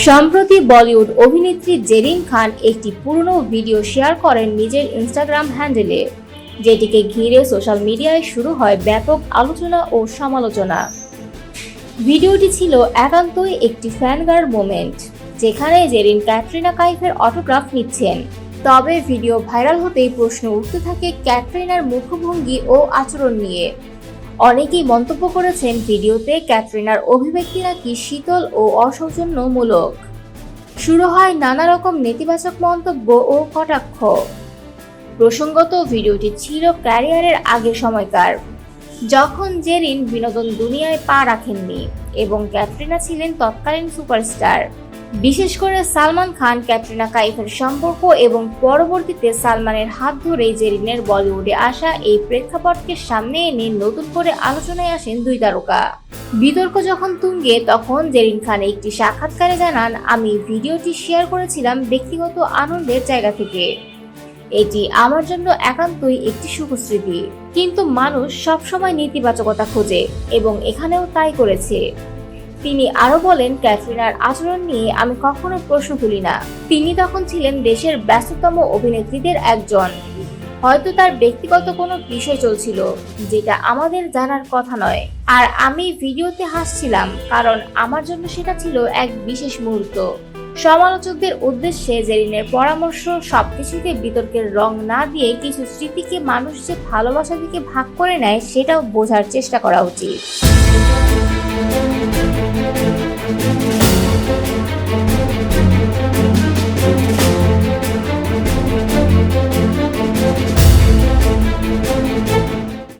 সম্প্রতি বলিউড অভিনেত্রী জেরিন খান একটি পুরনো ভিডিও শেয়ার করেন নিজের ইনস্টাগ্রাম হ্যান্ডেলে, যেটিকে ঘিরে সোশ্যাল মিডিয়ায় শুরু হয় ব্যাপক আলোচনা ও সমালোচনা। ভিডিওটি ছিল একান্তই একটি ফ্যানগার মোমেন্ট, যেখানে জেরিন ক্যাটরিনা কাইফের অটোগ্রাফ নিচ্ছেন। তবে ভিডিও ভাইরাল হতেই প্রশ্ন উঠতে থাকে ক্যাটরিনার মুখভঙ্গি ও আচরণ নিয়ে। অনেকেই মন্তব্য করেছেন ভিডিওতে ক্যাটরিনার অভিব্যক্তি নাকি শীতল ও অসৌজন্যমূলক। শুরু হয় নানা রকম নেতিবাচক মন্তব্য ও কটাক্ষ। প্রসঙ্গত, ভিডিওটি ছিল ক্যারিয়ারের আগে সময়কার। যখন জেরিন বিনোদন দুনিয়ায় পা রাখেননি এবং ক্যাটরিনা ছিলেন তৎকালীন সুপারস্টার। বিশেষ করে সালমান খান, ক্যাটরিনা কাইফের সম্পর্ক এবং পরবর্তীতে সালমানের হাত ধরেই জেরিনের বলিউডে আসা এই প্রেক্ষাপটকে সামনে এনে নতুন করে আলোচনায় আসেন দুই তারকা। বিতর্ক যখন তুঙ্গে, তখন জেরিন খান একটি সাক্ষাৎকারে জানান, আমি ভিডিওটি শেয়ার করেছিলাম ব্যক্তিগত আনন্দের জায়গা থেকে। এটি আমার জন্য একান্তই একটি সুখস্মৃতি কিন্তু মানুষ সবসময় নেতিবাচকতা খোঁজে এবং এখানেও তাই করেছে। তিনি আরও বলেন, ক্যাটরিনার আচরণ নিয়ে আমি কখনো প্রশ্ন তুলি না। তিনি তখন ছিলেন দেশের ব্যস্ততম অভিনেত্রীদের একজন। হয়তো তার ব্যক্তিগত কোনো বিষয় চলছিল, যেটা আমাদের জানার কথা নয়। আর আমি ভিডিওতে হাসছিলাম, কারণ আমার জন্য সেটা ছিল এক বিশেষ মুহূর্ত। সমালোচকদের উদ্দেশ্যে জেরিনের পরামর্শ সবকিছুকে বিতর্কের রং না দিয়ে কিছু স্মৃতিকে মানুষ যে ভালোবাসা থেকে ভাগ করে নেয়, সেটাও বোঝার চেষ্টা করা উচিত।